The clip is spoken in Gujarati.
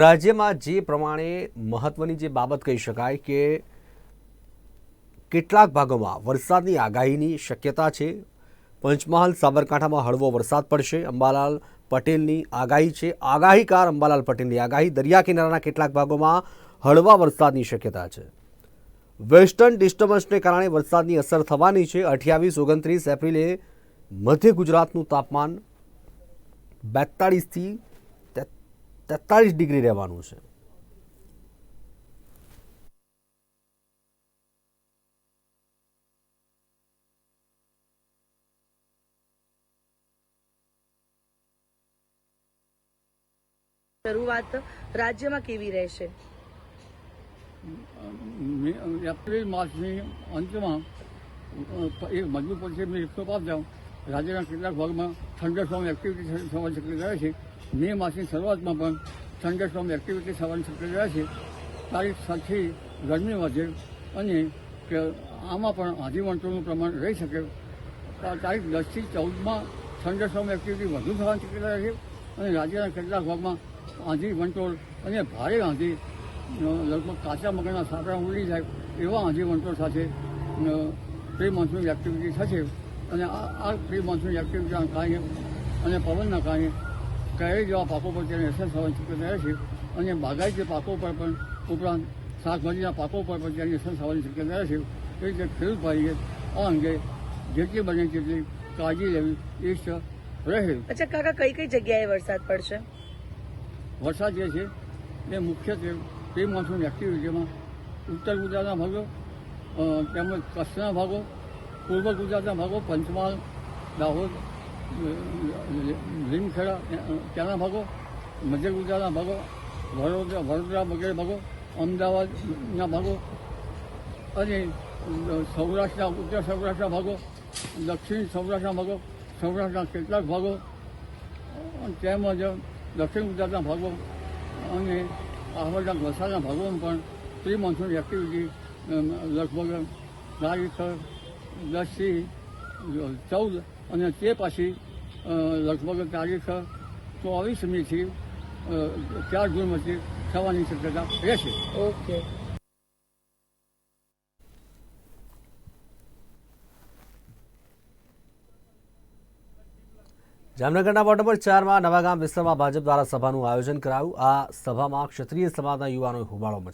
રાજ્યમાં જે પ્રમાણે મહત્વની જે બાબત કહી શકાય કે કેટલાક ભાગોમાં વરસાદની આગાહીની શક્યતા છે. પંચમહાલ, સાબરકાંઠામાં હળવો વરસાદ પડશે. અંબાલાલ પટેલની આગાહી છે. આગાહીકાર અંબાલાલ પટેલની આગાહી. દરિયા કિનારાના કેટલાક ભાગોમાં હળવા વરસાદની શક્યતા છે. વેસ્ટર્ન ડિસ્ટર્બન્સને કારણે વરસાદની અસર થવાની છે. અઠ્યાવીસ, ઓગણત્રીસ એપ્રિલે મધ્ય ગુજરાતનું તાપમાન બેતાળીસથી તેતાળીસ ડિગ્રી રહેવાનું છે. શરૂઆત રાજ્યમાં કેવી રહેશે? મે- એપ્રિલ માર્ચની અંતમાં એક મજબૂત પડશે મેં રિપોર્ટ આપતા રાજ્યના કેટલાક ભાગમાં થંડરસ્ટોર્મ એક્ટિવિટી થવાની શક્યતા રહે છે. મે માસની શરૂઆતમાં પણ થંડરસ્ટોર્મ એક્ટિવિટી થવાની શક્યતા રહે છે. તારીખ સાતથી ગરમી વધે અને આમાં પણ આધી વંટોનું પ્રમાણ રહી શકે. તારીખ દસથી ચૌદમાં થંડરસ્ટોર્મ એક્ટિવિટી વધુ થવાની શક્યતા રહે છે અને રાજ્યના કેટલાક ભાગમાં આંધી વંટોળ અને ભારે આંધી લગભગ કાચા મકાનના સાપડા ઉડી જાય એવા આંધી વંટોળ સાથે પ્રી મોન્સૂન એક્ટિવિટી થશે. અને આ પ્રી મોન્સૂન એક્ટિવિટીના કારણે અને પવનના કારણે કેરી જેવા પાકો પર તેની અસર થવાની શક્યતા રહે છે અને બાગાયતી પાકો પર પણ ઉપરાંત શાકભાજીના પાકો પર પણ તેની અસર થવાની શક્યતા રહે છે એ રીતે ખેડૂત ભાઈએ આ અંગે જેટલી બને તેટલી કાળજી લેવી એ રહે. અચ્છા કાકા કઈ કઈ જગ્યાએ વરસાદ પડશે? વરસાદ જે છે એ મુખ્યત્વે પ્રી મોન્સૂન એક્ટિવિટીમાં ઉત્તર ગુજરાતના ભાગો તેમજ કચ્છના ભાગો પૂર્વ ગુજરાતના ભાગો, પંચમહાલ, દાહોદ લીમખેડા ત્યાંના ભાગો, મધ્ય ગુજરાતના ભાગો, વડોદરા વડોદરા વગેરે ભાગો, અમદાવાદના ભાગો અને સૌરાષ્ટ્રના, ઉત્તર સૌરાષ્ટ્રના ભાગો, દક્ષિણ સૌરાષ્ટ્રના ભાગો, સૌરાષ્ટ્રના કેટલાક ભાગો તેમજ દક્ષિણ ગુજરાતના ભાગો અને આહવાડના વલસાડના ભાગોમાં પણ પ્રી મોન્સૂન એક્ટિવિટી લગભગ તારીખ દસથી ચૌદ અને તે પછી લગભગ તારીખ ચોવીસમીથી ચાર જૂન વચ્ચે થવાની શક્યતા રહેશે. ઓકે. જામનગરના વોર્ડ નંબર ચારમાં નવાગામ વિસ્તારમાં ભાજપ દ્વારા સભાનું આયોજન કરાયું. આ સભામાં ક્ષત્રિય સમાજના યુવાનોએ હોબાળો